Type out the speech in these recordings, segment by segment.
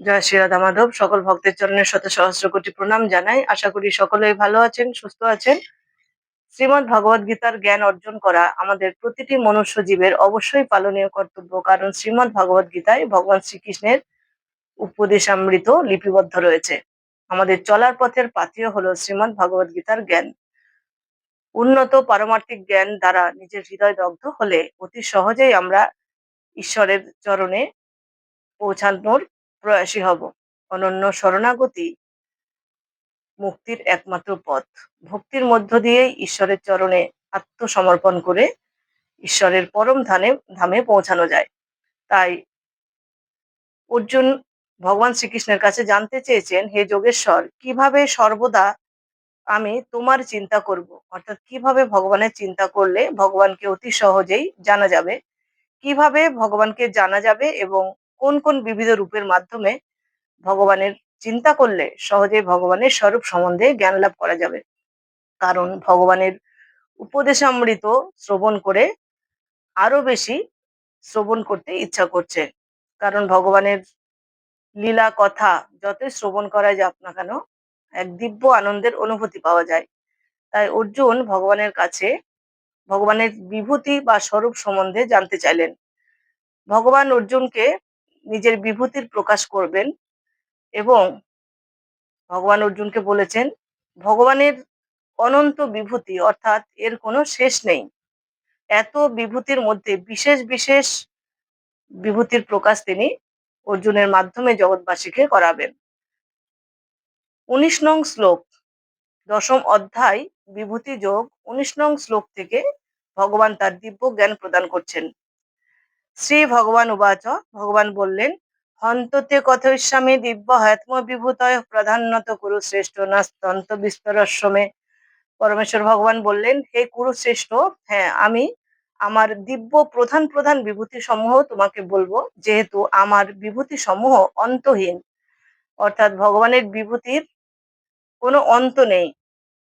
জয় শ্রী রাধা মাধব। সকল ভক্তের চরণের শত সহস্র কোটি প্রণাম জানাই। আশা করি সকলেই ভালো আছেন, সুস্থ আছেন। শ্রীমৎ ভগবদ গীতার জ্ঞান অর্জন করা আমাদের প্রতিটি মনুষ্য জীবের অবশ্যই পালনীয় কর্তব্য, কারণ শ্রীমৎ ভগবদ গীতায় ভগবান শ্রীকৃষ্ণের উপদেশামৃত লিপিবদ্ধ রয়েছে। আমাদের চলার পথের পাথেয় হলো শ্রীমৎ ভগবদ গীতার জ্ঞান। উন্নত পারমার্থিক জ্ঞান দ্বারা নিজের হৃদয় দগ্ধ হলে অতি সহজেই আমরা ঈশ্বরের চরণে পৌঁছানোর প্রয়াসী হব। অনন্য শরণাগতি মুক্তির একমাত্র পথ। ভক্তির মধ্য দিয়ে ঈশ্বরের চরণে আত্মসমর্পণ করে ঈশ্বরের পরম ধানে, ধামে পৌঁছানো যায়। তাই অর্জুন ভগবান শ্রীকৃষ্ণের কাছে জানতে চেয়েছেন, হে যোগেশ্বর, কীভাবে সর্বদা আমি তোমার চিন্তা করব? অর্থাৎ কীভাবে ভগবানের চিন্তা করলে ভগবানকে অতি সহজেই জানা যাবে? কীভাবে ভগবানকে জানা যাবে এবং কোন কোন বিবিধ রূপের মাধ্যমে ভগবানের চিন্তা করলে সহজে ভগবানের স্বরূপ সম্বন্ধে জ্ঞান লাভ করা যাবে? কারণ ভগবানের উপদেশামৃত শ্রবণ করে আরও বেশি শ্রবণ করতে ইচ্ছা করছে। কারণ ভগবানের লীলা কথা যতই শ্রবণ করা যায় না কেন, এক দিব্য আনন্দের অনুভূতি পাওয়া যায়। তাই অর্জুন ভগবানের কাছে ভগবানের বিভূতি বা স্বরূপ সম্বন্ধে জানতে চাইলেন। ভগবান অর্জুনকে নিজের বিভূতির প্রকাশ করবেন এবং ভগবান অর্জুনকে বলেছেন, ভগবানের অনন্ত বিভূতি অর্থাৎ এর কোনো শেষ নেই। এত বিভূতির মধ্যে বিশেষ বিশেষ বিভূতির প্রকাশ তিনি অর্জুনের মাধ্যমে জগৎবাসীকে করাবেন। উনিশ নং শ্লোক, দশম অধ্যায়, বিভূতি যোগ। উনিশ নং শ্লোক থেকে ভগবান তার দিব্য জ্ঞান প্রদান করছেন। শ্রী ভগবান উবাচ। ভগবান বললেন হন্ততে কথয়িষ্যামি দিব্য হাত্ম বিভূতয় প্রাধান্যত কুরুশ্রেষ্ঠ নাস্তন্ত বিস্তরস্বমে। পরমেশ্বর ভগবান বললেন, হে কুরুশ্রেষ্ঠ হ্যাঁ আমি আমার দিব্য প্রধান প্রধান বিভূতি সমূহ তোমাকে বলব, যেহেতু আমার বিভূতি সমূহ অন্তহীন। অর্থাৎ ভগবানের বিভূতির কোনো অন্ত নেই।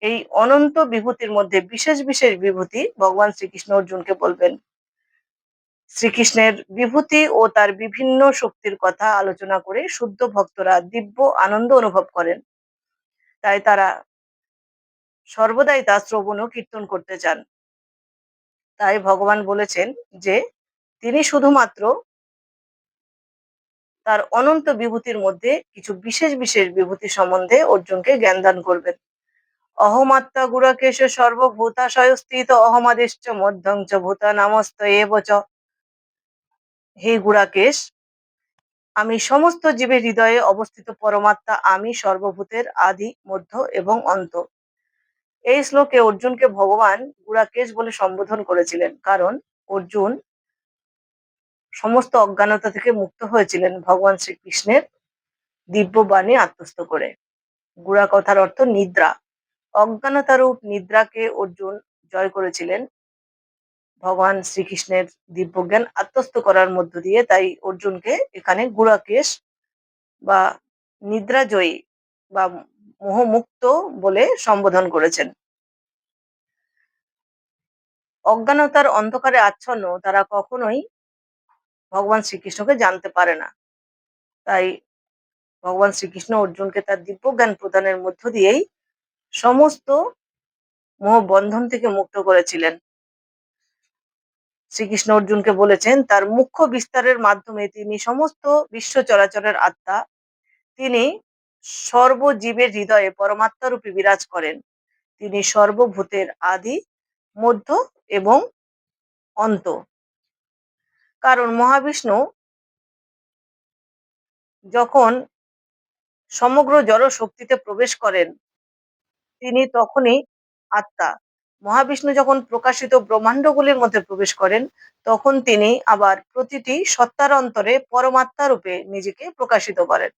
এই অনন্ত বিভূতির মধ্যে বিশেষ বিশেষ বিভূতি ভগবান শ্রীকৃষ্ণ অর্জুনকে বলবেন। শ্রীকৃষ্ণের বিভূতি ও তার বিভিন্ন শক্তির কথা আলোচনা করে শুদ্ধ ভক্তরা দিব্য আনন্দ অনুভব করেন। তাই তারা সর্বদাই তা শ্রবণ ও কীর্তন করতে চান। তাই ভগবান বলেছেন যে, তিনি শুধুমাত্র তার অনন্ত বিভূতির মধ্যে কিছু বিশেষ বিশেষ বিভূতি সম্বন্ধে অর্জুনকে জ্ঞান দান করবেন। অহমাত্মা গুড়াকেশ সর্বভূতাশয় স্থিত অহমাদিশ্চ মধ্যং ভূতা নামস্ত এব চ। হে গুড়াকেশ আমি সমস্ত জীবের হৃদয়ে অবস্থিত পরমাত্মা আমি সর্বভূতের আদি, মধ্য এবং অন্ত। এই শ্লোকে অর্জুনকে ভগবান গুড়াকেশ বলে সম্বোধন করেছিলেন, কারণ অর্জুন সমস্ত অজ্ঞানতা থেকে মুক্ত হয়েছিলেন ভগবান শ্রীকৃষ্ণের দিব্য বাণী আত্মস্থ করে। গুড়া কথার অর্থ নিদ্রা। অজ্ঞানতারূপ নিদ্রাকে অর্জুন জয় করেছিলেন ভগবান শ্রীকৃষ্ণের দিব্যজ্ঞান আত্মস্থ করার মধ্য দিয়ে তাই অর্জুনকে এখানে গুড়াকেশ বা নিদ্রাজয়ী বা মোহমুক্ত বলে সম্বোধন করেছেন। অজ্ঞানতার অন্ধকারে আচ্ছন্ন তারা কখনোই ভগবান শ্রীকৃষ্ণকে জানতে পারে না। তাই ভগবান শ্রীকৃষ্ণ অর্জুনকে তার দিব্য জ্ঞান প্রদানের মধ্য দিয়েই সমস্ত মোহ বন্ধন থেকে মুক্ত করেছিলেন। শ্রীকৃষ্ণ অর্জুনকে বলেছেন, তার মুখ্য বিস্তারের মাধ্যমে তিনি সমস্ত বিশ্ব চলাচলের আত্মা, তিনি সর্বজীবের হৃদয়ে পরমাত্মা রূপে বিরাজ করেন। তিনি সর্বভূতের আদি, মধ্য এবং অন্ত। কারণ মহাবিষ্ণু যখন সমগ্র জড় শক্তিতে প্রবেশ করেন, তিনি তখনই আত্মা। মহাবিষ্ণু যখন প্রকাশিত ব্রহ্মাণ্ডগুলির মধ্যে প্রবেশ করেন, তখন তিনি আবার প্রতিটি সত্তার অন্তরে পরমাত্মা রূপে নিজেকে প্রকাশিত করেন।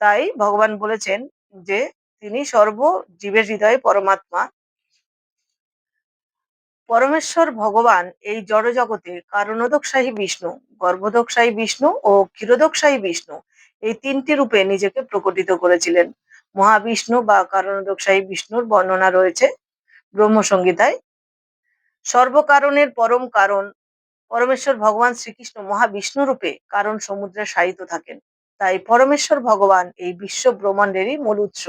তাই ভগবান বলেছেন যে তিনি সর্ব জীবের হৃদয়ে পরমাত্মা। পরমেশ্বর ভগবান এই জড়জগতে কারণোদকশাহী বিষ্ণু গর্ভদকশাহী বিষ্ণু ও ক্ষীরোদকশাহী বিষ্ণু এই তিনটি রূপে নিজেকে প্রকটিত করেছিলেন। মহাবিষ্ণু বা কারণোদকশাহী বিষ্ণুর বর্ণনা রয়েছে ব্রহ্মসংগীতায় সর্বকারণের পরম কারণ, পরমেশ্বর ভগবান শ্রীকৃষ্ণ মহাবিষ্ণু রূপে কারণ সমুদ্রে শায়িত থাকেন। তাই পরমেশ্বর ভগবান এই বিশ্ব ব্রহ্মাণ্ডেরই মূল উৎস।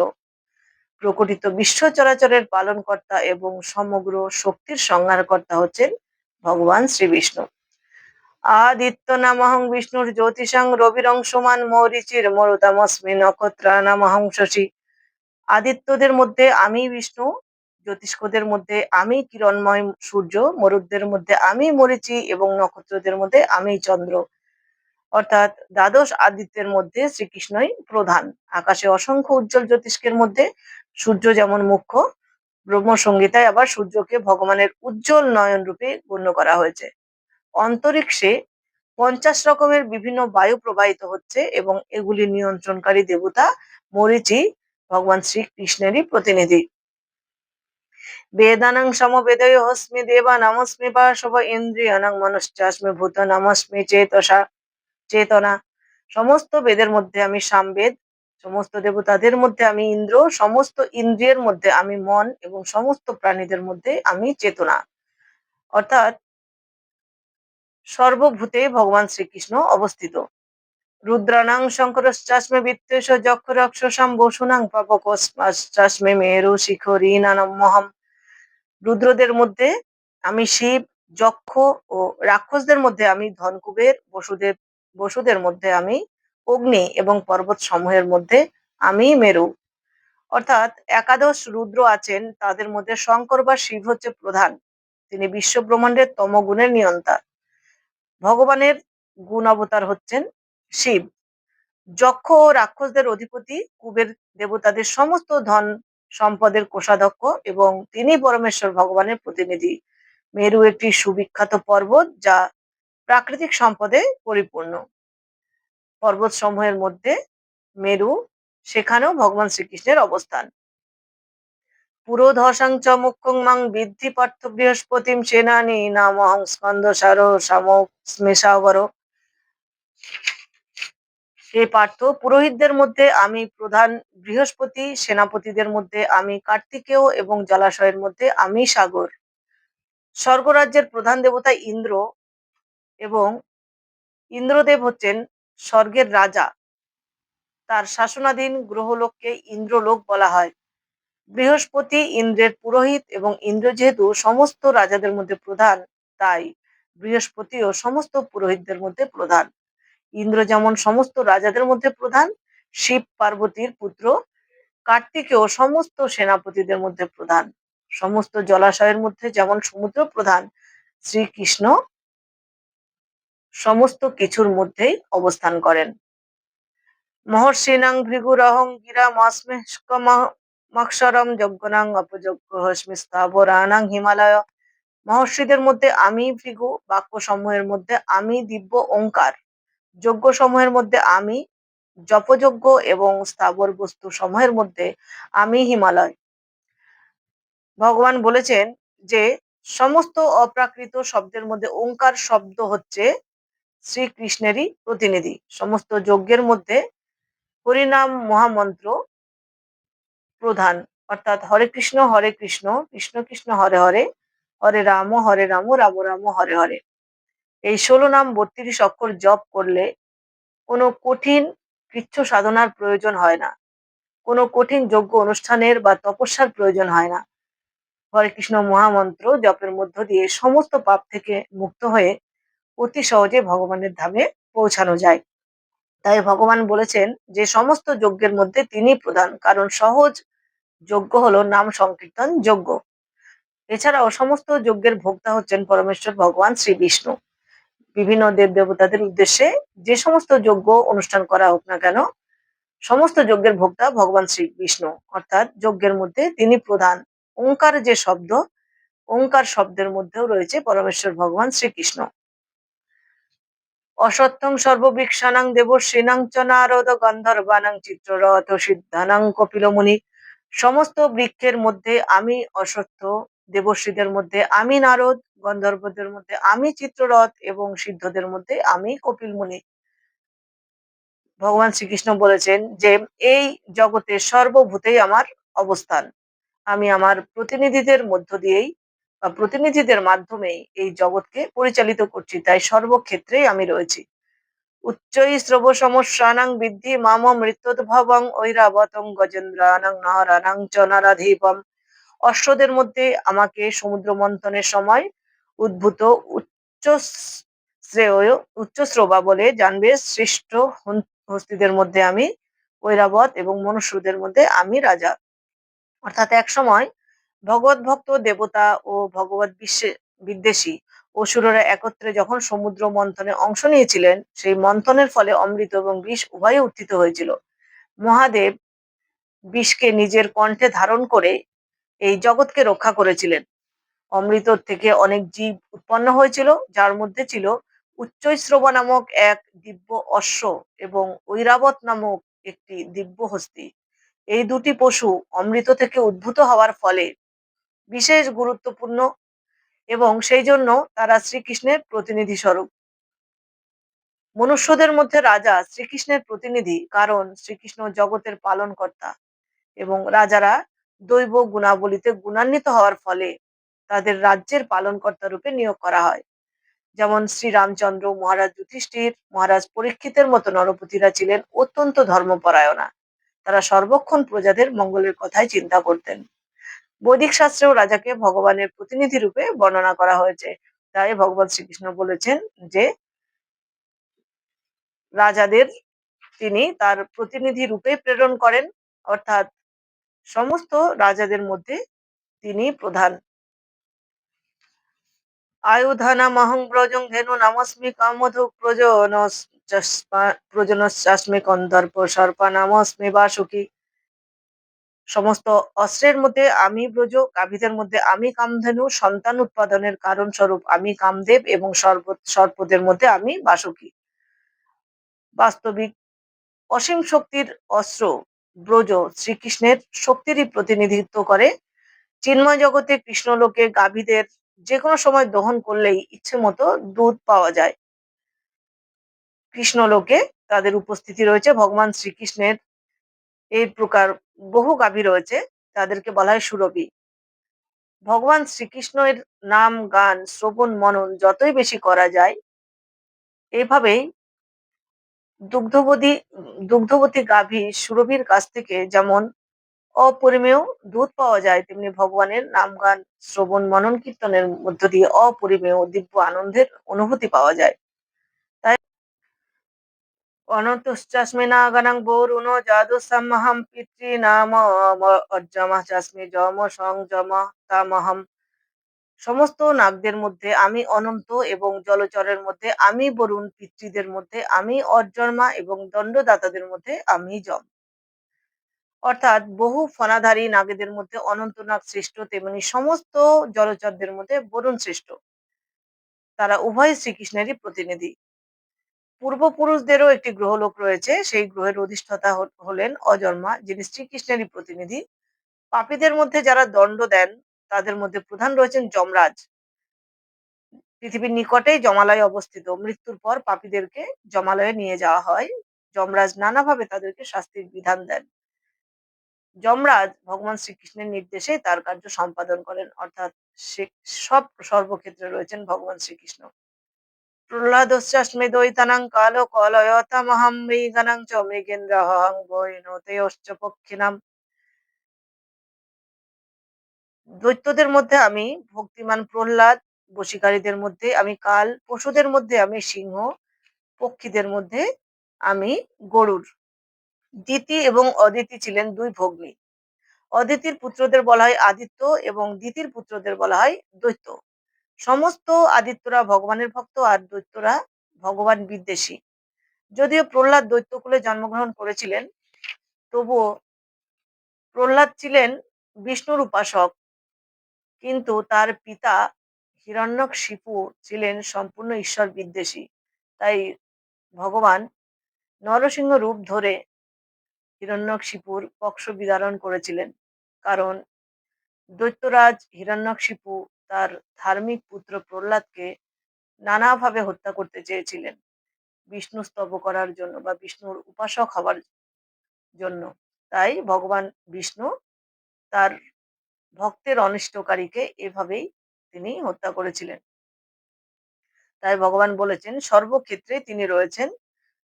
প্রকটিত বিশ্ব চরাচরের পালনকর্তা এবং সমগ্র শক্তির সংহারকর্তা হচ্ছেন ভগবান শ্রী বিষ্ণু আদিত্য নামহং বিষ্ণুর জ্যোতিষাং রবিরংশমান মৌরিচির মরুতামস্মি নক্ষত্রা নামহং শশী। আদিত্যদের মধ্যে আমি বিষ্ণু জ্যোতিষ্কদের মধ্যে আমি কিরণময় সূর্য মরুদদের মধ্যে আমি মরিচি এবং নক্ষত্রদের মধ্যে আমি চন্দ্র। অর্থাৎ দ্বাদশ আদিত্যের মধ্যে শ্রীকৃষ্ণই প্রধান। আকাশে অসংখ্য উজ্জ্বল জ্যোতিষ্কের মধ্যে সূর্য যেমন মুখ্য ব্রহ্মসংগীতায় আবার সূর্যকে ভগবানের উজ্জ্বল নয়ন রূপে গণ্য করা হয়েছে। অন্তরিক্ষে পঞ্চাশ রকমের বিভিন্ন বায়ু প্রবাহিত হচ্ছে এবং এগুলি নিয়ন্ত্রণকারী দেবতা মরিচি ভগবান শ্রীকৃষ্ণেরই প্রতিনিধি। বেদানাং সমবেদয় হস্মি দেবা নমস্মি পাশব ইন্দ্রিয়ানাং মনশ্চাস্মি ভূত নমস্মি চেতসা, চেতনা। সমস্ত বেদের মধ্যে আমি সামবেদ, সমস্ত দেবতাদের মধ্যে আমি ইন্দ্র, সমস্ত ইন্দ্রিয়ের মধ্যে আমি মন এবং সমস্ত প্রাণীদের মধ্যে আমি চেতনা। অর্থাৎ সর্বভূতে ভগবান শ্রীকৃষ্ণ অবস্থিত। রুদ্রানাং শঙ্করশ্চাস্মে বিত্তেশ যক্ষরক্ষসাম বসুনাং পাপকশ্চাস্মে মেরু শিখরী নানমহম রুদ্রদের মধ্যে আমি শিব, যক্ষ ও রাক্ষসদের মধ্যে আমি ধনকুবের, বসুদেব, বসুদের মধ্যে আমি অগ্নি এবং পর্বত সমূহের মধ্যে আমি মেরু। অর্থাৎ একাদশ রুদ্র আছেন, তাদের মধ্যে শঙ্কর বা শিব হচ্ছে প্রধান। তিনি বিশ্ব ব্রহ্মাণ্ডের তমগুণের নিয়ন্তা। ভগবানের গুণ অবতার হচ্ছেন শিব। যক্ষ ও রাক্ষসদের অধিপতি কুবের দেবতাদের সমস্ত ধন সম্পদের কোষাধ্যক্ষ এবং তিনি পরমেশ্বর ভগবানের প্রতিনিধি। মেরু একটি সুবিখ্যাত পর্বত যা প্রাকৃতিক সম্পদে পরিপূর্ণ। পর্বত সমূহের মধ্যে মেরু, সেখানেও ভগবান শ্রীকৃষ্ণের অবস্থান। পুরোধসাং চ মুখ্যং বৃদ্ধি পার্থ বৃহস্পতিম সেনানি নামহং স্কন্দ সার সাম সামস্মেশাবর হে পার্থ। পুরোহিতদের মধ্যে আমি প্রধান বৃহস্পতি, সেনাপতিদের মধ্যে আমি কার্তিকেয় এবং জলাশয়ের মধ্যে আমি সাগর। স্বর্গরাজ্যের প্রধান দেবতা ইন্দ্র এবং ইন্দ্রদেব হচ্ছেন স্বর্গের রাজা। তার শাসনাধীন গ্রহলোককে ইন্দ্রলোক বলা হয়। বৃহস্পতি ইন্দ্রের পুরোহিত এবং ইন্দ্র যেহেতু সমস্ত রাজাদের মধ্যে প্রধান, তাই বৃহস্পতিও সমস্ত পুরোহিতদের মধ্যে প্রধান। ইন্দ্র যেমন সমস্ত রাজাদের মধ্যে প্রধান, শিব পার্বতীর পুত্র, কার্তিকেও সমস্ত সেনাপতিদের মধ্যে প্রধান। সমস্ত জলাশয়ের মধ্যে যেমন সমুদ্র প্রধান, শ্রীকৃষ্ণ সমস্ত কিছুর মধ্যেই অবস্থান করেন। মহর্ষিনাং ভৃগুরহং গিরা মক্ষরম যজ্ঞনাং অপযজ্ঞ হস্মি হিমালয়। মহর্ষিদের মধ্যে আমি ভৃগু বাক্য সমূহের মধ্যে আমি দিব্য ওঙ্কার। যজ্ঞ সমূহের মধ্যে আমি জপযজ্ঞ এবং স্থাবর বস্তু সমূহের মধ্যে আমি হিমালয়। ভগবান বলেছেন যে, সমস্ত অপ্রাকৃত শব্দের মধ্যে ওঙ্কার শব্দ হচ্ছে শ্রীকৃষ্ণেরই প্রতিনিধি। সমস্ত যজ্ঞের মধ্যে হরিনাম মহামন্ত্র প্রধান। অর্থাৎ হরে কৃষ্ণ হরে কৃষ্ণ কৃষ্ণ কৃষ্ণ, হরে হরে হরে রাম হরে রাম রাম রাম, হরে হরে। এই ষোলো নাম বত্রিশ অক্ষর জপ করলে কোনো কঠিন কৃচ্ছ সাধনার প্রয়োজন হয় না। কোনো কঠিন যোগ্য অনুষ্ঠানের বা তপস্যার প্রয়োজন হয় না। হরে কৃষ্ণ মহামন্ত্র জপের মধ্য দিয়ে সমস্ত পাপ থেকে মুক্ত হয়ে অতি সহজে ভগবানের ধামে পৌঁছানো যায়। তাই ভগবান বলেছেন যে, সমস্ত যজ্ঞের মধ্যে তিনি প্রধান, কারণ সহজ যজ্ঞ হলো নাম সংকীর্তন যজ্ঞ। এছাড়াও সমস্ত যজ্ঞের ভোক্তা হচ্ছেন পরমেশ্বর ভগবান শ্রী বিষ্ণু। বিভিন্ন দেব দেবতাদের উদ্দেশ্যে যে সমস্ত যজ্ঞ অনুষ্ঠান করা হোক না কেন, সমস্ত যজ্ঞের ভোক্তা ভগবান শ্রী বিষ্ণু। অর্থাৎ যজ্ঞের মধ্যে তিনি প্রধান। ওঙ্কার যে শব্দ, ওঙ্কার শব্দের মধ্যেও রয়েছে পরমেশ্বর ভগবান শ্রীকৃষ্ণ। অসত্যং সর্ববৃক্ষানাং দেবশ্রীনাং চ নারদ গন্ধর্বানাং চিত্ররথ সিদ্ধানাং কপিলমুনি। সমস্ত বৃক্ষের মধ্যে আমি অসত্য দেবশ্রীদের মধ্যে, আমি নারদ, গন্ধর্বদের মধ্যে, আমি চিত্ররথ এবং সিদ্ধদের মধ্যে, আমি কপিল মুনি। ভগবান শ্রীকৃষ্ণ বলেছেন যে, এই জগতে সর্বভূতেই আমার অবস্থান। আমি আমার প্রতিনিধিদের মধ্য দিয়েই বা প্রতিনিধিদের মাধ্যমেই এই জগৎকে পরিচালিত করছি, তাই সর্বক্ষেত্রেই আমি রয়েছি। উচ্চৈ শ্রব সমস্যানাং বৃদ্ধি মাম মৃত্যুদ্ভবং ঐরাবতং গজেন্দ্রানাং নারানাং চ নারাধীপম। অশ্বদের মধ্যে আমাকে সমুদ্র মন্থনের সময় উদ্ভূত উচ্চ শ্রেয়, উচ্চ শ্রবা বলে জানবে শ্রেষ্ঠ হস্তিদের মধ্যে আমি ঐরাবত এবং মনুষ্যদের মধ্যে আমি রাজা। অর্থাৎ এক সময় ভগবত ভক্ত, দেবতা ও ভগবত বিশ্বে, বিদ্বেষী অসুররা একত্রে যখন সমুদ্র মন্থনে অংশ নিয়েছিলেন, সেই মন্থনের ফলে অমৃত এবং বিষ উভয়ই উত্থিত হয়েছিল। মহাদেব বিষকে নিজের কণ্ঠে ধারণ করে এই জগৎকে রক্ষা করেছিলেন। অমৃত থেকে অনেক জীব উৎপন্ন হয়েছিল, যার মধ্যে ছিল উচ্চৈশ্রবা নামক এক দিব্য অশ্ব এবং ঐরাবত নামক একটি দিব্য হস্তি। এই দুটি পশু অমৃত থেকে উদ্ভূত হওয়ার ফলে বিশেষ গুরুত্বপূর্ণ এবং সেই জন্য তারা শ্রীকৃষ্ণের প্রতিনিধি স্বরূপ। মনুষ্যদের মধ্যে রাজা শ্রীকৃষ্ণের প্রতিনিধি কারণ শ্রীকৃষ্ণ জগতের পালনকর্তা এবং রাজারা দৈব গুণাবলীতে গুণান্বিত হওয়ার ফলে তাদের রাজ্যের পালনকর্তা রূপে নিয়োগ করা হয়। যেমন শ্রী রামচন্দ্র মহারাজ যুধিষ্ঠির, মহারাজ পরীক্ষিতের মতো নরপতিরা ছিলেন অত্যন্ত ধর্মপরায়ণা। তারা সর্বক্ষণ প্রজাদের মঙ্গলের কথাই চিন্তা করতেন। বৈদিক শাস্ত্রেও রাজাকে ভগবানের প্রতিনিধি রূপে বর্ণনা করা হয়েছে। তাই ভগবান শ্রীকৃষ্ণ বলেছেন যে, রাজাদের তিনি তার প্রতিনিধি রূপে প্রেরণ করেন। অর্থাৎ সমস্ত রাজাদের মধ্যে তিনি প্রধান। আয়ুধানামহং ব্রজং ধেনু নামস্মি কামধু প্রজন প্রজনশ্চাস্মি কন্দর্প সর্পা নামস্মি বাসুকি। সমস্ত অস্ত্রের মধ্যে আমি ব্রজ গাভীদের মধ্যে আমি কামধেনু, সন্তান উৎপাদনের কারণ স্বরূপ আমি কামদেব এবং সর্প, সর্পদের মধ্যে আমি বাসুকি। বাস্তবিক অসীম শক্তির অস্ত্র ব্রজ শ্রীকৃষ্ণের শক্তিরই প্রতিনিধিত্ব করে। চিন্ময় জগতে কৃষ্ণলোকে গাভীদের যে কোনো সময় দহন করলেই ইচ্ছে মতো দুধ পাওয়া যায়। কৃষ্ণলোকে তাদের উপস্থিতি রয়েছে। ভগবান শ্রীকৃষ্ণের এই প্রকার বহু গাভী রয়েছে, তাদেরকে বলা হয় সুরভি। ভগবান শ্রীকৃষ্ণের নাম, গান, শ্রবণ, মনন যতই বেশি করা যায় এইভাবেই দুগ্ধবতী দুগ্ধবতী গাভী সুরভির কাছ থেকে যেমন অপরিমেয় দুধ পাওয়া যায়, তেমনি ভগবানের নাম গান শ্রবণ, মনন কীর্তনের মধ্য দিয়ে অপরিমেয় দিব্য আনন্দের অনুভূতি পাওয়া যায়। তাই অনন্তশ্চাস্মি নাগানাং বরুণ জাদুসামহম পিতৃ নাম অর্জমা, চাস্মি যম সংযম তামহম সমস্ত নাগদের মধ্যে আমি অনন্ত এবং জলচরের মধ্যে আমি বরুণ, পিতৃদের মধ্যে আমি অর্জন্মা এবং দণ্ডদাতাদের মধ্যে আমি যম। অর্থাৎ বহু ফনাধারী নাগেদের মধ্যে অনন্ত নাগ শ্রেষ্ঠ, তেমনি সমস্ত জলচরদের মধ্যে বরুণ শ্রেষ্ঠ। তারা উভয় শ্রীকৃষ্ণেরই প্রতিনিধি। পূর্বপুরুষদেরও একটি গ্রহলোক রয়েছে, সেই গ্রহের অধিষ্ঠাতা হলেন অজন্মা, যিনি শ্রীকৃষ্ণেরই প্রতিনিধি। পাপীদের মধ্যে যারা দণ্ড দেন তাদের মধ্যে প্রধান রয়েছেন যমরাজ। পৃথিবীর নিকটেই জমালয় অবস্থিত। মৃত্যুর পর পাপীদেরকে জমালয়ে নিয়ে যাওয়া হয়। যমরাজ নানাভাবে তাদেরকে শাস্তির বিধান দেন। যমরাজ ভগবান শ্রীকৃষ্ণের নির্দেশে তার কার্য সম্পাদন করেন। অর্থাৎ সব সর্বক্ষেত্রে রয়েছেন ভগবান শ্রীকৃষ্ণ। দৈতানাং কালো কলয়তামহম মৃগানাং চ মৃগেন্দ্রহং বৈনতেয়শ্চ পক্ষিনাম দৈত্যদের মধ্যে আমি, ভক্তিমান প্রহ্লাদ বশীকারীদের মধ্যে আমি, কাল পশুদের মধ্যে আমি, সিংহ, পক্ষীদের মধ্যে আমি, গরুর। দিতি এবং অদিতি ছিলেন দুই ভগ্নী। অদিতির পুত্রদের বলা হয় আদিত্য এবং দিতির পুত্রদের বলা হয় দৈত্য। সমস্ত আদিত্যরা ভগবানের ভক্ত আর দৈত্যরা ভগবান বিদ্বেষী। যদিও প্রহ্লাদ দৈত্যকুলে জন্মগ্রহণ করেছিলেন, তবুও প্রহ্লাদ ছিলেন বিষ্ণুর উপাসক কিন্তু তার পিতা হিরণ্যকশিপু ছিলেন সম্পূর্ণ ঈশ্বর বিদ্বেষী। তাই ভগবান নরসিংহ রূপ ধরে হিরণ্যকশিপুর পক্ষ বিদারণ করেছিলেন। কারণ দৈত্যরাজ হিরণ্যকশিপু তার ধার্মিক পুত্র প্রহ্লাদকে নানাভাবে হত্যা করতে চেয়েছিলেন। বিষ্ণু স্তব করার জন্য বা বিষ্ণুর উপাসক হওয়ার জন্য। তাই ভগবান বিষ্ণু তার ভক্তের অনিষ্টকারীকে এভাবেই তিনি হত্যা করেছিলেন। তাই ভগবান বলেছেন, সর্বক্ষেত্রে তিনি রয়েছেন।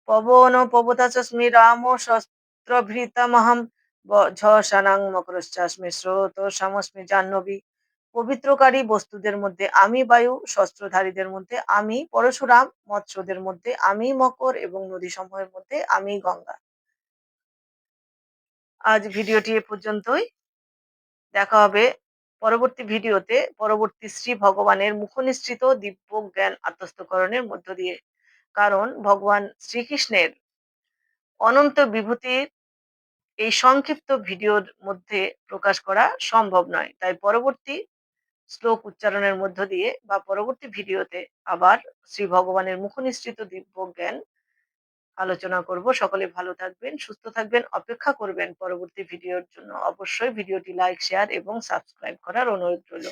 পবন পবতাচস্মি রাম শস্ত্রভৃতামহম ঝসানাং মকরশ্চাস্মি স্রোত সমস্মি জাহ্নবী। পবিত্রকারী বস্তুদের মধ্যে আমি বায়ু, শস্ত্রধারীদের মধ্যে আমি পরশুরাম, মৎস্যদের মধ্যে আমি মকর এবং নদী সমূহের মধ্যে আমি গঙ্গা। আজ ভিডিওটি এ পর্যন্তই। দেখা হবে পরবর্তী ভিডিওতে। পরবর্তী শ্রী ভগবানের মুখনিসৃত দিব্য জ্ঞান আত্মস্থকরণের মধ্য দিয়ে। কারণ ভগবান শ্রীকৃষ্ণের অনন্ত বিভূতির এই সংক্ষিপ্ত ভিডিওর মধ্যে প্রকাশ করা সম্ভব নয়। তাই পরবর্তী শ্লোক উচ্চারণের মধ্য দিয়ে বা পরবর্তী ভিডিওতে আবার শ্রী ভগবানের মুখনিসৃত দিব্য জ্ঞান আলোচনা করব। সকলে ভালো থাকবেন, সুস্থ থাকবেন, অপেক্ষা করবেন পরবর্তী ভিডিওর জন্য। অবশ্যই ভিডিওটি লাইক, শেয়ার এবং সাবস্ক্রাইব করার অনুরোধ রইল।